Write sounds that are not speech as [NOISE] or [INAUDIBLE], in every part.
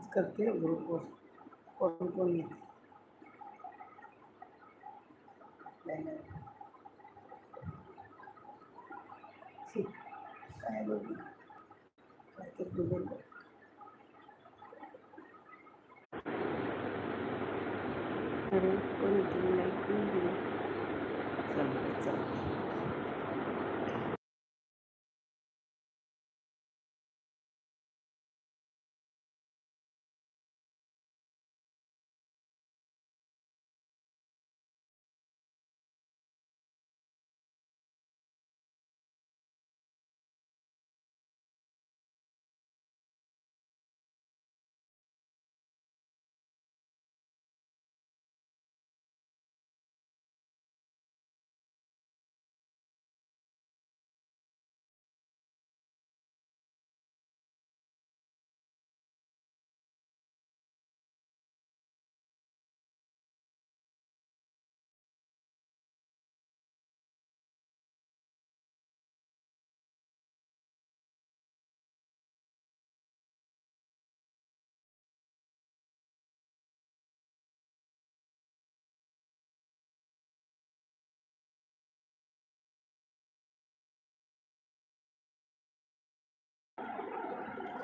वाच करते ग्रुपवर कोण कोण येते आपल्याला. छी, काय बघू काय ते बोलून बघ. अरे कोणीतरी लाइट नाही दिली चालतंय चालतंय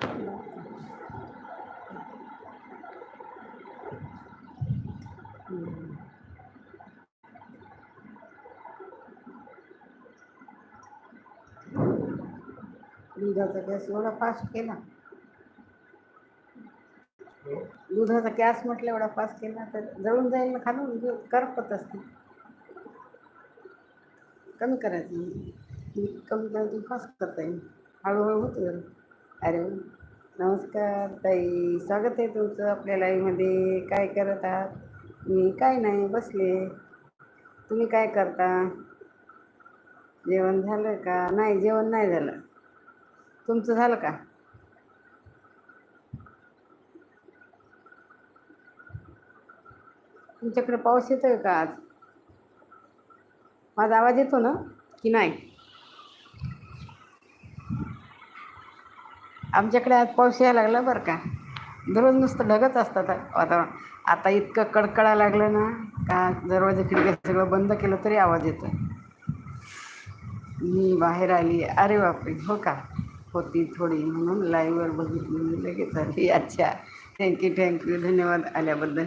हम्म. दुधाचा गॅस एवढा फास्ट केला. दुधाचा गॅस म्हटलं एवढा फास्ट केला तर जळून जाईल ना खालून दूध करपत असते. कमी करायचं. कमी करायचं फास्ट करता येईल. हळूहळू होतं. अरे. नमस्कार ताई स्वागत आहे तुमचं आपल्या लाईव्हमध्ये काय करत आहात? मी काय नाही बसले. तुम्ही काय करता? जेवण झालं का? नाही जेवण नाही झालं. तुमचं झालं का? तुमच्याकडे पाऊस येतोय का आज? माझा आवाज येतो ना? की नाही? आमच्याकडे आज पाऊस यायला लागला बरं का. दररोज नुसतं ढगच असतात वातावरण. आता इतकं कडकडा लागलं ना का दरवाजे खिडक्या सगळं बंद केलं तरी आवाज येतो मी बाहेर आली अरे बापरे हो का? होती थोडी म्हणून लाईव्हवर बघितली लगेच आली. अच्छा. थँक्यू थँक्यू धन्यवाद आल्याबद्दल.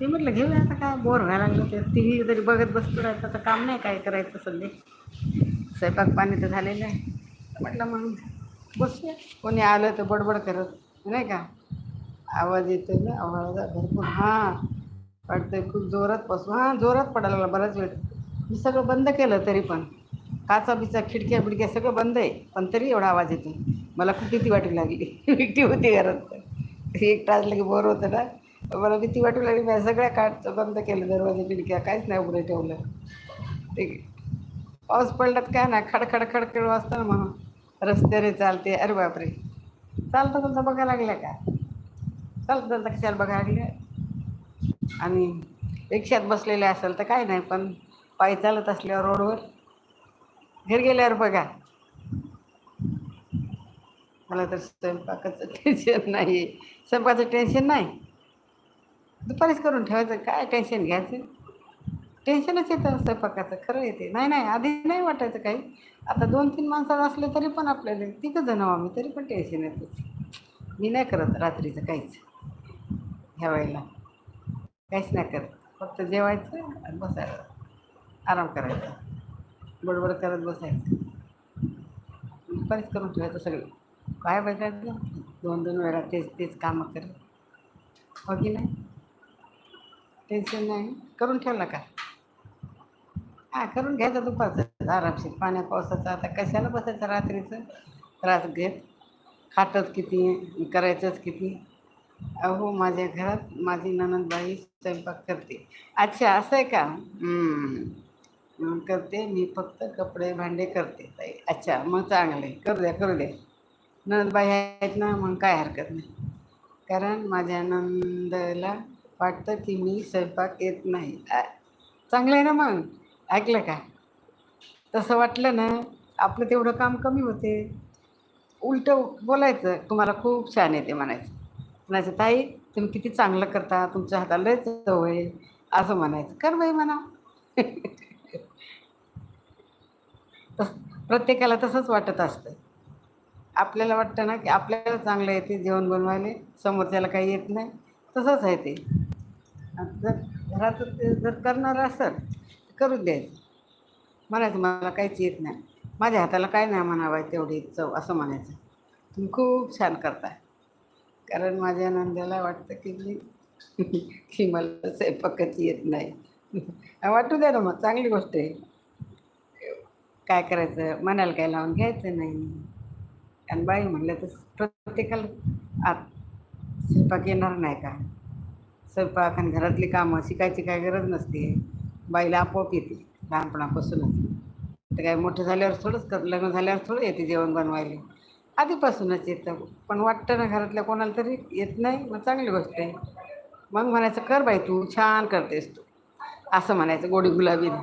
ते म्हटलं घेऊया आता काय बोर व्हायला लागलं ते. टी व्ही तरी बघत बसतो राहायचं आता काम नाही काय करायचं सध्या. स्वयंपाक पाणी तर झालेलं आहे. म्हटलं मग बसूया. कोणी आलं तर बडबड करत नाही का? आवाज येतो ना आवाज भरपूर. हां वाटतंय खूप जोरात पासून हां जोरात पडायला लागला बराच वेळ. मी सगळं बंद केलं तरी पण. काचा बिचा खिडक्या बिडक्या सगळं बंद आहे. पण तरी एवढा आवाज येतो मला खूप भीती वाटू लागली. भीती होती घरात एक टाचलं की बोर होतं ना. मला भीती वाटू लागली. मी सगळ्या काटचं बंद केलं दरवाजे खिडक्या काहीच नाही उघडं ठेवलं. ठीक आहे. पाऊस पडलात काय ना खडखड खडखड वाजतं ना म्हणून रस्त्याने चालते. अरे बापरे. चालतं चालतं बघायला लागल्या का? चालतं चालतं कशाला बघायला लागल्या? आणि रिक्षात बसलेले असेल तर काय नाही पण पायी चालत असल्यावर रोडवर. घरी गेल्यावर बघा. मला तर स्वयंपाकाचं टेन्शन नाही आहे स्वयंपाकाचं टेन्शन नाही. दुपारीच करून ठेवायचं. काय टेन्शन घ्यायचं? टेन्शनच येतं स्वयंपाकाचं खरं येते. नाही नाही आधी नाही वाटायचं काही. आता दोन तीन माणसात असले तरी पण आपल्याला तिघं जण आम्ही तरी पण टेन्शन येतं मी नाही करत रात्रीचं काहीच. ह्या वेळेला. काहीच नाही करत. फक्त जेवायचं आणि बसायचं. आराम करायचा. बडबड करत बसायचं. बरेच करून ठेवायचं सगळं. काय बघायचं? दोन दोन वेळा तेच तेच कामं करत. हो की नाही? टेन्शन नाही. करून ठेवलं का? हा करून घ्यायचं दुपारचं. आरामशीर पाण्या पावसाचं आता कशाला बसायचं रात्रीचं? त्रास घेत. खाटच किती करायचंच किती? अहो माझ्या घरात माझी ननंदबाई स्वयंपाक करते. अच्छा असं आहे का? मग करते मी फक्त कपडे भांडे करते ताई. अच्छा मग चांगलं आहे करू द्या करू द्या. ननंदबाई आहेत ना मग काय हरकत नाही. कारण माझ्या नंदला वाटतं की मी स्वयंपाक येत नाही. चांगलं आहे ना मग? ऐकलं का? तसं वाटलं ना आपलं तेवढं काम कमी होते. उलटं बोलायचं तुम्हाला खूप छान येते म्हणायचं. म्हणायचं ताई तुम्ही किती चांगलं करता तुमच्या हाताला लयच चव आहे असं म्हणायचं. कर बाई म्हणा. तस प्रत्येकाला तसंच वाटत असतं. आपल्याला वाटतं ना की आपल्याला चांगलं येते जेवण बनवायला समोरच्याला काही येत नाही तसंच आहे ते. जर घरात ते जर करणार असेल करू द्यायचं म्हणायचं मला काहीच येत नाही. माझ्या हाताला काय नाही म्हणावं तेवढी चव असं म्हणायचं. तुम्ही खूप छान करता कारण माझ्या नंद्याला वाटतं की मी [LAUGHS] की मला स्वयंपाकच येत नाही. [LAUGHS] वाटू द्या ना मग चांगली गोष्ट आहे. काय करायचं? मनाला काय लावून घ्यायचं नाही. आणि बाई म्हणलं तर प्रत्येकाला आत स्वयंपाक येणार नाही का? स्वयंपाक आणि घरातली कामं शिकायची काय गरज नसते. बाईला आपोआप येते लहानपणापासूनच. तर काय मोठं झाल्यावर थोडंच कर लग्न झाल्यावर थोडं येते जेवण बनवायला. आधीपासूनच येतं पण वाटतं ना घरातल्या कोणाला तरी येत नाही मग चांगली गोष्ट आहे. मग म्हणायचं कर बाई तू छान करतेस तू. असं म्हणायचं गोडी गुलाबीनं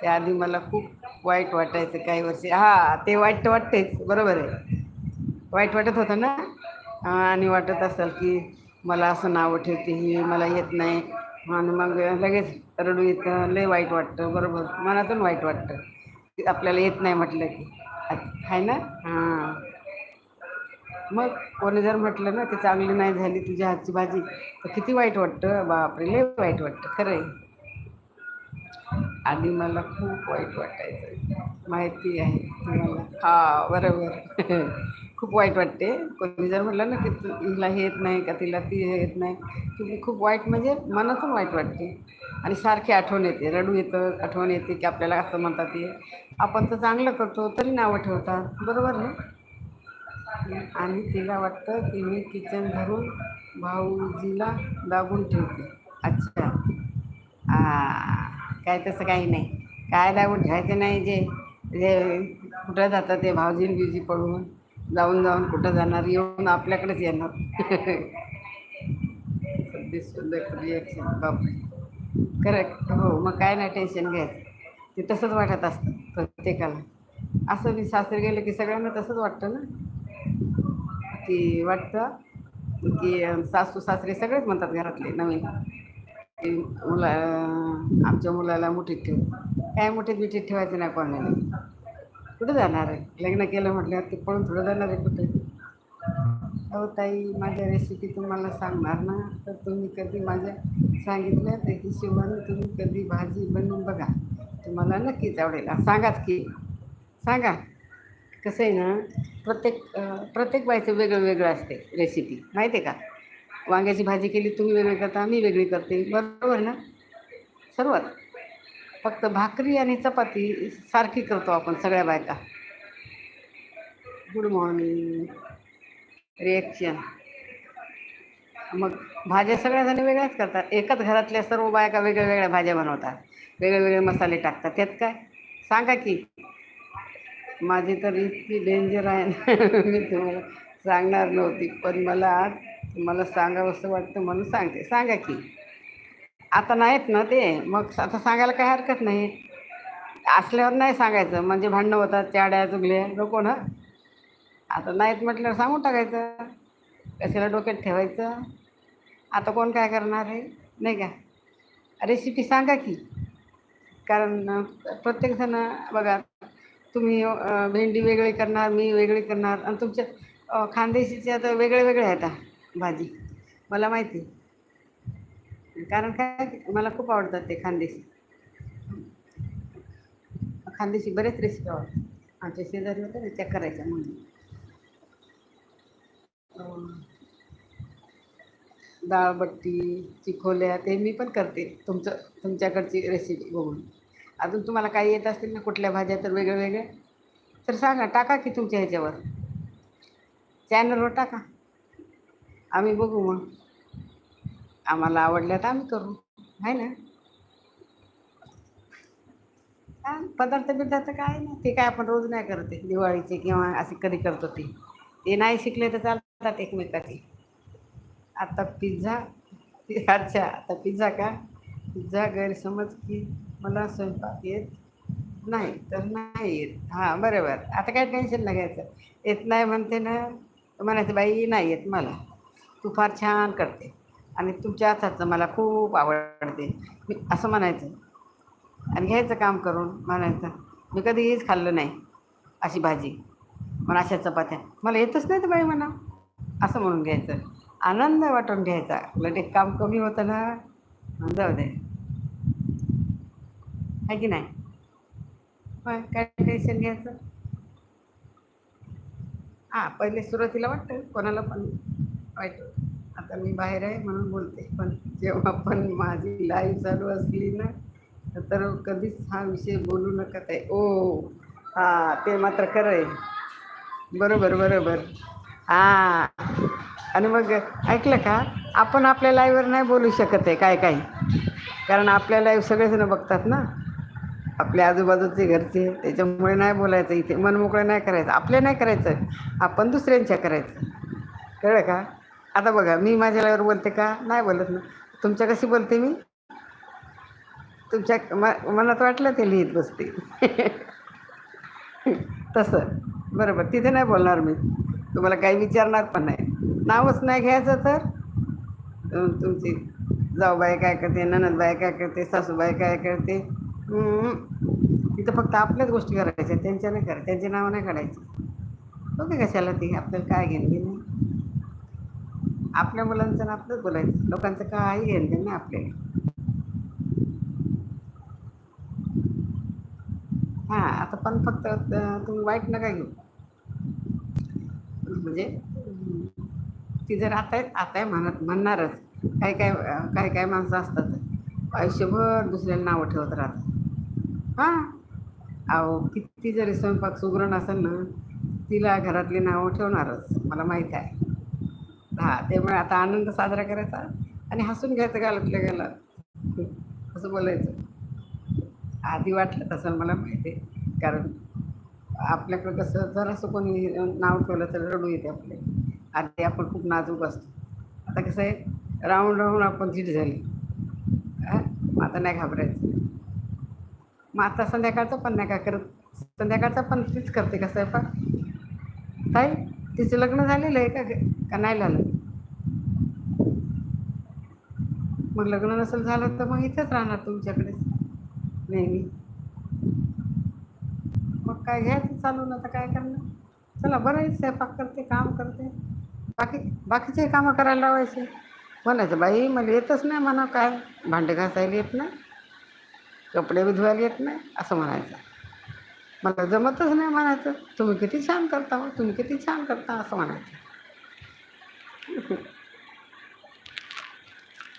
त्याआधी मला खूप वाईट वाटायचं काही वर्षी. हां ते वाईट तर वाटतेच बरोबर आहे. वाईट वाटत होतं ना? आणि वाटत असेल की मला असं नावं ठेवते ही मला येत नाही. आणि मग लगेच रडू येतं लय वाईट वाटतं बरोबर. मनातून वाईट वाटतं. आपल्याला येत नाही म्हटलं की. आहे ना? हां. मग कोणी जर म्हटलं ना ते चांगली नाही झाली तुझ्या हातची भाजी तर किती वाईट वाटतं? बापरे लय वाईट वाटतं खरं आहे आधी मला खूप वाईट वाटायचं. माहिती आहे तुम्हाला. हा बरोबर. [LAUGHS] खूप वाईट वाटते. कोणी जर म्हटलं ना की तिला हे येत नाही का तिला ती हे येत नाही की खूप वाईट म्हणजे मनातून वाईट वाटते. आणि सारखी आठवण येते रडू येतं आठवण येते की आपल्याला असं म्हणतात ते. आपण तर चांगलं करतो तरी नावं ठेवतात. बरोबर ना? आणि तिला वाटतं की मी किचन धरून भाऊजीला दाबून ठेवते. अच्छा. काय तसं काही नाही. काय दाबून ठेवायचं नाही जे जे कुठं जातं ते भाऊजी बिजी पडून जाऊन जाऊन कुठं जाणार? येऊन आपल्याकडेच येणार. सुंदर बापरे. करेक्ट हो मग काय नाही टेन्शन घ्यायचं. ते तसंच वाटत असतं प्रत्येकाला. असं मी सासरे गेलं की सगळ्यांना तसंच वाटतं ना? की वाटतं की सासू सासरे सगळेच म्हणतात घरातले नवीन. की मुला आमच्या मुलाला मुठीत ठेव. काय मुठीत बिठीत ठेवायचं नाही कोणाला. कुठं जाणार आहे? लग्न केलं म्हटल्यावर ते पळून थोडं जाणार आहे कुठे? अहो ताई माझ्या रेसिपी तुम्हाला सांगणार ना? तर तुम्ही कधी माझ्या सांगितल्या त्या हिशोबाने तुम्ही कधी भाजी बनवून बघा. तुम्हाला नक्कीच आवडेल. सांगाच की सांगा. कसं आहे ना प्रत्येक प्रत्येक बायचं वेगळं वेगळं असते रेसिपी माहिती आहे का? वांग्याची भाजी केली तुम्ही वेगळी करता मी वेगळी करते. बरोबर ना? सर्वात. फक्त भाकरी आणि चपाती सारखी करतो आपण सगळ्या बायका. गुड मॉर्निंग रिॲक्शन मग भाज्या सगळ्या जणी वेगळ्याच करतात. एकाच घरातल्या सर्व बायका वेगळ्या वेगळ्या भाज्या बनवतात. वेगळे वेगळे मसाले टाकतात. त्यात काय? सांगा की. माझी तर इतकी डेंजर आहे ना. [LAUGHS] मी तुम्हाला सांगणार नव्हती पण मला आज तुम्हाला सांगावंसं वाटतं म्हणून सांगते. सांगा की. आता नाहीत ना ते. मग आता सांगायला काही हरकत नाही. असल्यावर नाही सांगायचं. म्हणजे भांडणं होतात चाड्या चुगल्या. नको ना आता नाहीत म्हटल्यावर सांगून टाकायचं. कशाला डोक्यात ठेवायचं? आता कोण काय करणार आहे? नाही का? रेसिपी सांगा की. कारण प्रत्येकजण बघा तुम्ही भेंडी वेगळी करणार मी वेगळी करणार. आणि तुमच्या खानदेशीचे आता वेगळे वेगळे आहेत भाजी. मला माहिती कारण काय मला खूप आवडतात ते खानदेशी. खानदेशी बरेच रेसिपी आवडतात. आमच्या शेजारी होत्या ना त्या करायच्या म्हणून. अं, डाळबट्टी चिखोल्या ते मी पण करते तुमचं तुमच्याकडची रेसिपी बघून. अजून तुम्हाला काही येत असतील ना कुठल्या भाज्या तर वेगळ्या वेगळ्या तर सांगा टाका की तुमच्या ह्याच्यावर. चॅनलवर टाका. आम्ही बघू मग. आम्हाला आवडल्या तर आम्ही करू. आहे ना? पदार्थ बिदार्थ काय नाही. ते काय आपण रोज नाही करते दिवाळीचे किंवा असे कधी करतो ते. ते नाही शिकले तर चालतात एकमेकाचे. आता पिझ्झा अच्छा आता पिझ्झा का? पिझ्झा गैरसमज की मला स्वयंपाक येत नाही तर नाही येत. हां बरोबर. आता काय टेन्शन नाही घ्यायचं येत नाही म्हणते ना म्हणायचं बाई नाही येत मला. तू फार छान करते. आणि तुमच्या हाताचं मला खूप आवडते. मी असं म्हणायचं. आणि घ्यायचं काम करून म्हणायचं मी कधीच खाल्लं नाही अशी भाजी मग अशा चपात्या. मला येतच नाही तर बाई म्हणा. असं म्हणून घ्यायचं. आनंद वाटून घ्यायचा. उलट एक काम कमी होतं ना. जाऊ दे. आहे की नाही? मग काय टेन्शन घ्यायचं? हां पहिले सुरुवातीला वाटतं. कोणाला पण वाईट आता मी बाहेर आहे म्हणून बोलते. पण जेव्हा पण माझी लाईव्ह चालू असली ना तर कधीच हा विषय बोलू नका आहे ओ हा ते मात्र खरं आहे. बरोबर बरोबर. हां. आणि मग ऐकलं का? आपण आपल्या लाईव्हवर नाही बोलू शकत आहे काय काय? कारण आपल्या लाईव्ह सगळेजण बघतात ना. आपल्या आजूबाजूचे घरचे त्याच्यामुळे नाही बोलायचं इथे. मनमोकळं नाही करायचं. आपले नाही करायचं. आपण दुसऱ्यांच्या करायचं. कळलं का? आता बघा मी माझ्या लाईव्हवर बोलते का? नाही बोलत ना. तुमच्या कशी बोलते मी? तुमच्या म मनात वाटलं ते लिहित बसते. [LAUGHS] तसं. बरोबर तिथे नाही बोलणार मी. तुम्हाला काही विचारणार पण नाही. नावच नाही घ्यायचं तर? तुमची जाऊबाई काय करते ननदबाई काय करते सासूबाई काय करते? तिथं फक्त आपल्याच गोष्टी करायच्या त्यांच्या नाही करायच्या त्यांची नावं नाही काढायची. ओके कशाला ती आपल्याला काय घेणं घेणं नाही. आपल्या मुलांचं ना आपलंच बोलायचं. लोकांचं काही घेणं देणं नाही आपल्याला. हां आता पण फक्त तुम्ही वाईट नका घेऊ. म्हणजे ती जर आता आता आहे म्हणत म्हणणारच. काय काय काय काय माणसं असतात. आयुष्यभर दुसऱ्याला नावं ठेवत राहतात. हां. अहो किती जरी स्वयंपाक सुगरण असेल ना तिला घरातली नावं ठेवणारच. मला माहीत आहे. हां त्यामुळे आता आनंद साजरा करायचा आणि हसून घ्यायचं गालातल्या गालात. असं बोलायचं. आधी वाटलं तसं मला माहिती आहे. कारण आपल्याकडं कसं जर असं कोणी नाव ठेवलं तर रडू येते आपले. आधी आपण खूप नाजूक असतो. आता कसं आहे राहून राहून आपण झीट झाली. मग आता नाही घाबरायचं. मग आता संध्याकाळचं पण नाही का करत? संध्याकाळचं पण तीच करते कसं आहे पण ताई तिचं लग्न झालेलं आहे का? ग- का नाही झालं मग लग्न नसेल झालं तर मग इथेच राहणार तुमच्याकडेच नेहमी मग काय घ्यायचं चालू ना आता काय करणार? चला बरं आहे स्वयंपाक करते काम करते. बाकी बाकीचे कामं करायला लावायचे. म्हणायचं बाई मला येतच नाही म्हणा काय? भांडे घासायला येत नाही. कपडे बी धुवायला येत नाही. असं म्हणायचं. मला जमतच नाही म्हणायचं. तुम्ही किती छान करता हो, तुम्ही किती छान करता असं म्हणायचं.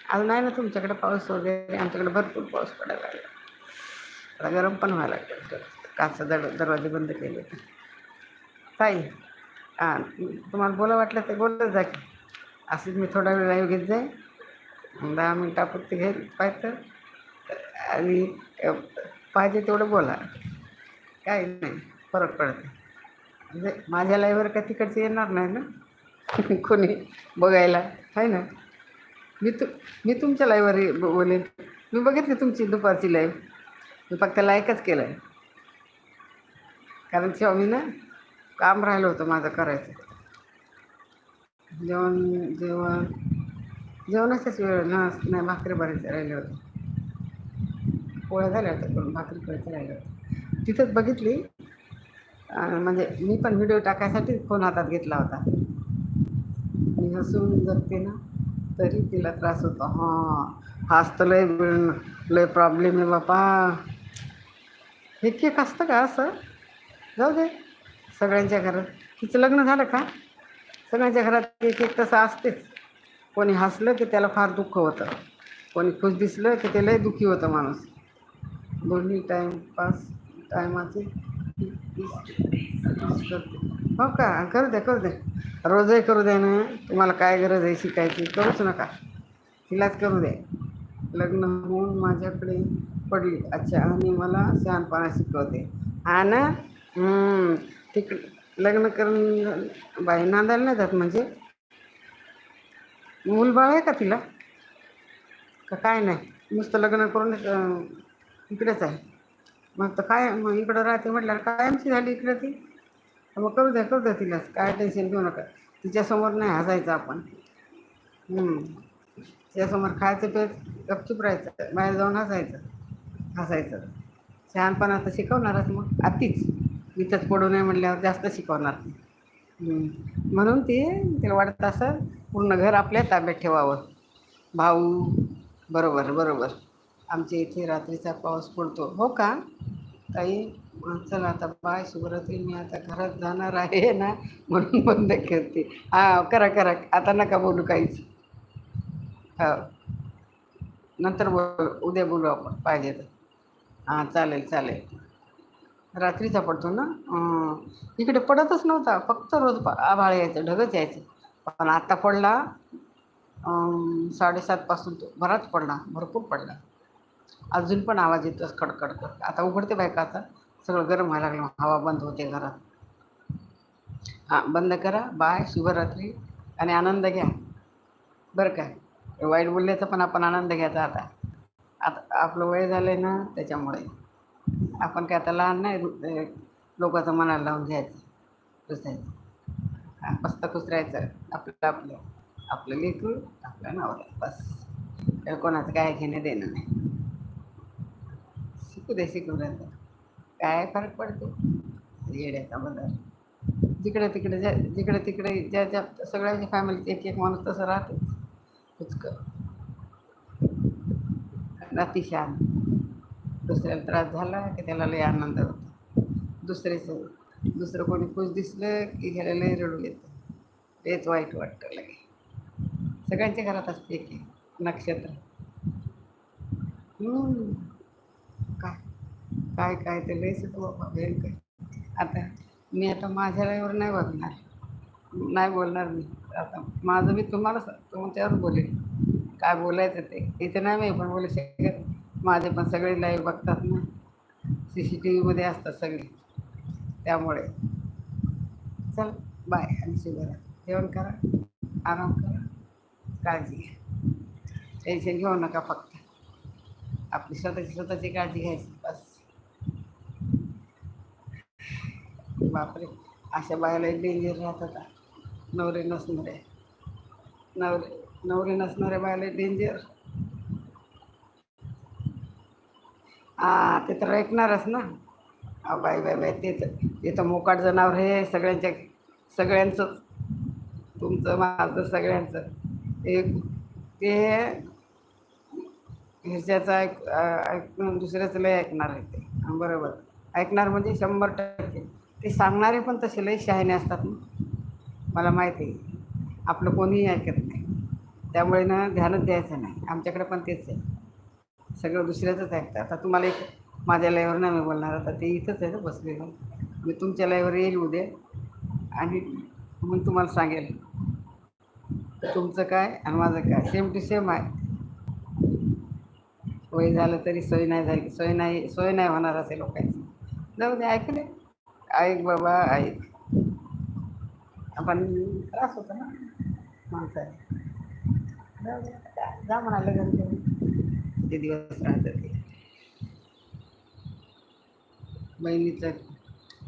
अजून नाही ना तुमच्याकडे पाऊस वगैरे आमच्याकडे भरपूर पाऊस पडायला लागला. आता गरम पण व्हायला लागलं. काचा दर दरवाजे बंद केले. ताई हां तुम्हाला बोला वाटलं ते बोलत जा की. असंच मी थोडा वेळ लाईव्ह घेत जाईल दहा मिनटापुरती घेत पाहिजे आणि पाहिजे तेवढं बोला. काही नाही फरक पडते म्हणजे माझ्या लाईव्हवर का तिकडचे येणार नाही ना? [LAUGHS] कोणी बघायला. आहे ना? मी तु मी तुमच्या लाईव्हवर बोलेन. मी बघितली तुमची दुपारची लाईव्ह मी फक्त लाईकच केलं आहे कारण तेव्हा मी ना काम राहिलं होतं माझं करायचं. जेवण जेवण जेवणाच्याच वेळ ना नाही भाकरी भरायचं राहिले होते. पोळ्या झाल्या होत्या पण भाकरी करायचं राहिलं होतं. तिथंच बघितली. म्हणजे मी पण व्हिडिओ टाकायसाठी फोन हातात घेतला होता. हसून जगते ना तरी तिला त्रास होतो. हां हाच तर लय बिळ- लय प्रॉब्लेम आहे बापा. हे केक असतं का असं? जाऊ दे सगळ्यांच्या घरात. तिचं लग्न झालं का? सगळ्यांच्या घरात एक एक तसं असतेच. कोणी हसलं की त्याला फार दुःख होतं. कोणी खुश दिसलं की ते लय दुःखी होतं माणूस. दोन्ही टाईमपास टायमाचे करते. हो का? करू दे करू दे. रोजही करू द्या ना. तुम्हाला काय गरज आहे शिकायची? करूच नका. तिलाच करू द्या लग्न होऊन माझ्याकडे पडली. अच्छा आणि मला शहाणपणा शिकवते. हा ना तिक लग्न करून बाई नांदायला नाही जात म्हणजे? मूलबाळ आहे का तिला? का काय नाही? नुसतं लग्न करून इकडेच आहे. मग तर काय मग इकडं राहते म्हटल्यावर कायमची झाली इकडे ती? मग करू द्या करू द्या तिलाच काय टेन्शन घेऊ नका. तिच्यासमोर नाही हसायचं आपण. तिच्यासमोर खायचं पेच गपचूप राहायचं. बाहेर जाऊन हसायचं. हसायचं. शहाणपणा तर शिकवणारच मग. आतीच इथंच पडू नये म्हटल्यावर जास्त शिकवणार. ती म्हणून ती तिला वाटत असं पूर्ण घर आपल्या ताब्यात ठेवावं. भाऊ. बरोबर बरोबर. आमच्या इथे रात्रीचा पाऊस पडतो. हो का? ताई? चला आता बाय सुब्रती मी आता घरात जाणार आहे ना म्हणून बंद करते. हा करा करा. आता नका बोलू काहीच. हो. नंतर बोल उद्या बोलू आपण पाहिजे तर. हां चालेल चालेल. रात्रीचा पडतो ना? इकडे पडतच नव्हता. फक्त रोज पा- आभाळ यायचं ढगच यायचं. पण आता पडला साडेसातपासून तो बराच पडला भरपूर पडला. अजून पण आवाज येतोच खडखड खड आता उघडते बायका आता. सगळं गरम व्हायला लागलं हवा बंद होते घरात. हां बंद करा बाय शुभरात्री आणि आनंद घ्या. बरं काय वाईट बोलल्याचा पण आपण आनंद घ्यायचा आता. आता आपलं वय झालं आहे ना त्याच्यामुळे. आपण काय आता लहान नाही लोकांचं मनाला लावून घ्यायचं रुसायचं हा मस्त खुश राहायचं आपलं आपलं. आपलं लेकरू आपलं नावलं बस. कोणाचं काय घेणं देणं नाही. शिकू दे शिकू राहतं काय फरक पडतो? येड्याचा बदल. जिकडे तिकडे ज्या जिकडे तिकडे ज्या ज्या सगळ्यांच्या फॅमिलीत एक एक माणूस तसं राहतेच. कुचकं अतिशान दुसऱ्याला त्रास झाला की त्याला लय आनंद होतो. दुसऱ्याचं दुसरं कोणी खुश दिसलं की घ्यायला लय रडू येतं. तेच वाईट वाटतं लगे सगळ्यांच्या घरात असते एक एक नक्षत्र. हम्म. काय काय ते लयच होतं बाबा काय. आता मी आता माझ्या लाईवर नाही बघणार. नाही बोलणार मी. आता माझं मी तुम्हाला तुमच्यावर बोलेल काय बोलायचं ते. इथे नाही मी पण बोलू शकत. माझे पण सगळे लाईव्ह बघतात ना. सी सी टी व्हीमध्ये असतात सगळे. त्यामुळे. चल बाय आणि शुभरा जेवण करा. आराम करा. काळजी घ्या. टेन्शन घेऊ नका फक्त. आपली स्वतःची स्वतःची काळजी घ्यायची. बस. बापरे अशा बायाला डेंजर राहत होता नवरे नसणारे नवरे नवरे नसणाऱ्या बायाला डेंजर हा ते तर ऐकणारच ना. हा बाय बाय बाय ते तर ते तर मोकाट जनावर हे सगळ्यांच्या सगळ्यांचंच तुमचं माझं सगळ्यांचं. ते ते ह्याच्याचं ऐक ऐक दुसऱ्याचं लय ऐकणार आहे ते. बरोबर. ऐकणार म्हणजे शंभर टक्के. ते सांगणारे पण तसे लय शहाणे असतात ना. मला माहिती आहे. आपलं कोणीही ऐकत नाही. त्यामुळे ना ध्यानच द्यायचं नाही. आमच्याकडे पण तेच आहे. सगळं दुसऱ्याचंच ऐकतं आता तुम्हाला एक माझ्या लाईवर नाही मी बोलणार. आता ते इथंच आहे ना बसलेलं. मी तुमच्या लाईवर येईल उद्या. आणि मग तुम्हाला सांगेल. तुमचं काय आणि माझं काय? सेम टू सेम आहे. वय झालं तरी सोय नाही झाली. सोय नाही सोय नाही होणार असे लोकांची. जाऊ दे ऐकले ऐक बाबा ऐक आपण त्रास होतो ना माणसाने जा- जा म्हणाले घरी ते दिवस राहतात ते. बहिणीचं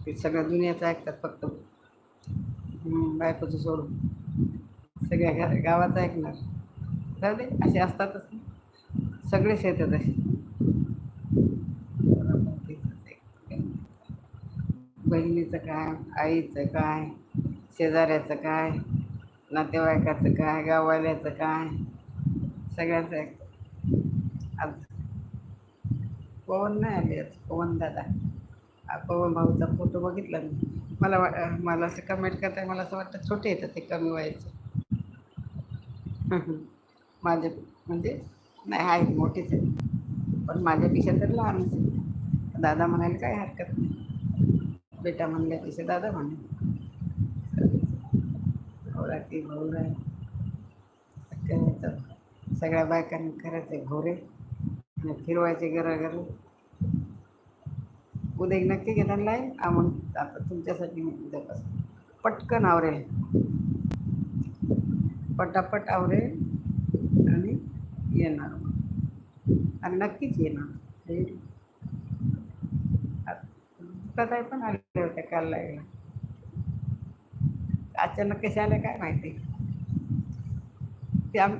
ते सगळ्या दुनियाचं ऐकतात फक्त. बायकोचं सोडून. सगळ्या घा गावाचं ऐकणार. जाऊ दे असे असतातच सगळेच येतात असे. बहिणीचं काय आईचं काय शेजाऱ्याचं काय नातेवाईकाचं काय गाववाल्याचं काय सगळ्याचं आज पवन नाही आले आज पवन दादा. पवन भाऊचा फोटो बघितला मी. मला वा मला असं कमेंट करताय मला असं वाटतं छोटे येतात ते कमी व्हायचे [LAUGHS] माझे म्हणजे नाही आहेत मोठेच आहेत. पण माझ्यापेक्षा तर लहानच आहे दादा म्हणायला काय हरकत नाही. बेटा म्हणल्यापेक्षा दादा म्हणे घोडा ती भाऊ आहे करायचं सगळ्या बायकांनी करायचे घोरे आणि फिरवायचे घराघर उद्या नक्की घेणार नाही हा मग आता तुमच्यासाठी मी पटकन आवरेल पटापट आवरेल आणि येणार मग आणि नक्कीच येणार मुक्ताताई पण आले होत्या काल लागला अचानक कशा आल्या काय माहिती? ते आम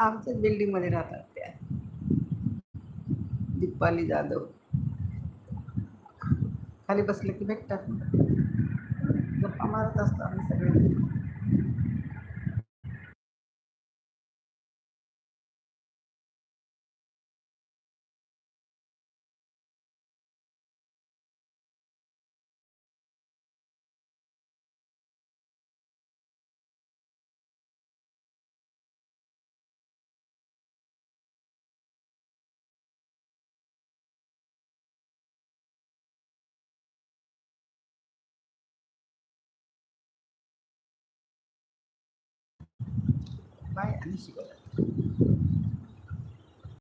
आमच्याच बिल्डिंगमध्ये राहतात त्या. दीपाली जाधव. खाली बसले की भेटतात. गप्पा मारत असतो आम्ही सगळे. बाय आणि शिकवतात